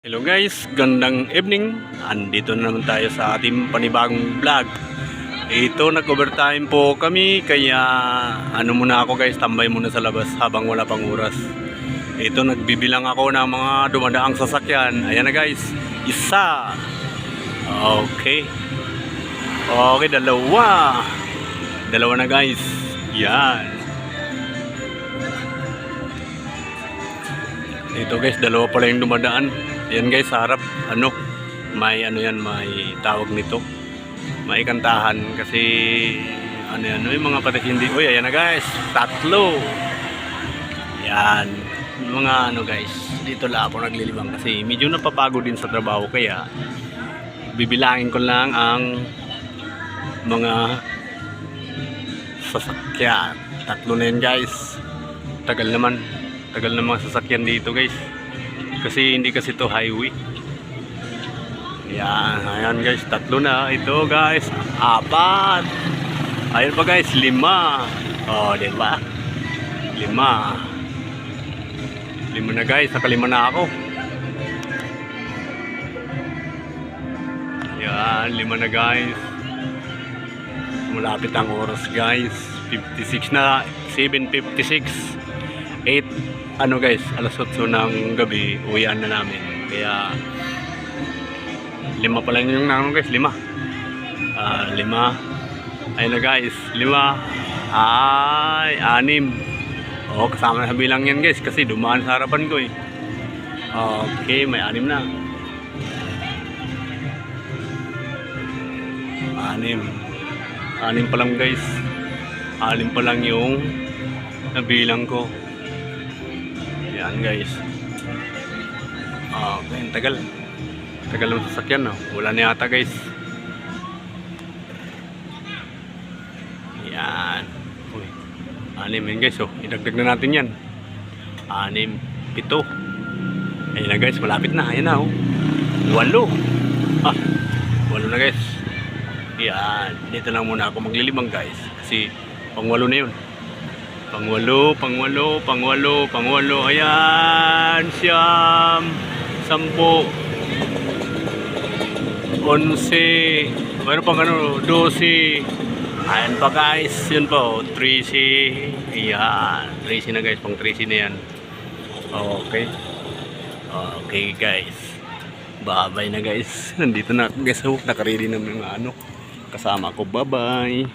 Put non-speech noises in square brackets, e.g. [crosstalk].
Hello guys, gandang evening. Andito na naman tayo sa ating panibagong vlog. Ito, nag-overtime po kami, kaya ano muna ako guys, tambay muna sa labas habang wala pang oras. Ito, nagbibilang ako ng mga dumadaang sasakyan. Ayan na guys, isa. Okay. Okay, dalawa. Dalawa na guys. Yan. Ito guys, dalawa pala yung dumadaan. Yan guys, sa harap, ano, may ano yan, may tawag nito. May kantahan kasi ano yan, may mga patas hindi. Uy, ayan na guys, tatlo. Yan. Mga ano guys, dito lang ako naglilibang kasi medyo napapagod din sa trabaho kaya bibilangin ko lang ang mga sasakyan. Tatlo na yan guys. Tagal naman. Tagal na mga sasakyan dito guys. Kasi hindi kasi to highway. Yan, ayan guys, tatlo na. Ito guys, apat. Ayun pa guys, lima. Oh, di ba? Lima. Lima na guys, nakalima na ako. Yan, lima na guys. Malapit ang oras guys. 56 na, 7.56. 8 ano guys, alas 8 ng gabi, uwian na namin. Kaya lima pa lang yung nanon guys, lima. Ah, lima. Ayun na guys, lima. Ay, anim. Oh, kasama na sa bilang yan guys kasi dumaan sa harapan ko eh. Okay, may anim na. Anim. Anim pa lang guys. Anim pa lang yung nabilang ko. Yan guys. Ah, ang tagal. Tagal ng sasakyan, no? Wala na yata guys. Yan. Uy. Anim yan guys, oh. Idagdag na natin yan. Anim. Pito. Ayun na guys, malapit na. Ayan na, oh. Walo. Ah, walo na guys. Yan. Dito lang muna ako maglilibang guys. Kasi pangwalo na yun. Pangwalo, pangwalo, pangwalo, pangwalo. Ayan, siyam, sampo, onse, mayroon pang ano, dosi. Ayan pa guys, yun po, 13. Ayan, 13 na guys, pang 13 na yan. Okay. Okay guys. Bye-bye na guys. [laughs] Nandito na guys. Oh, nakaready na mga ano. Kasama ko. Bye-bye.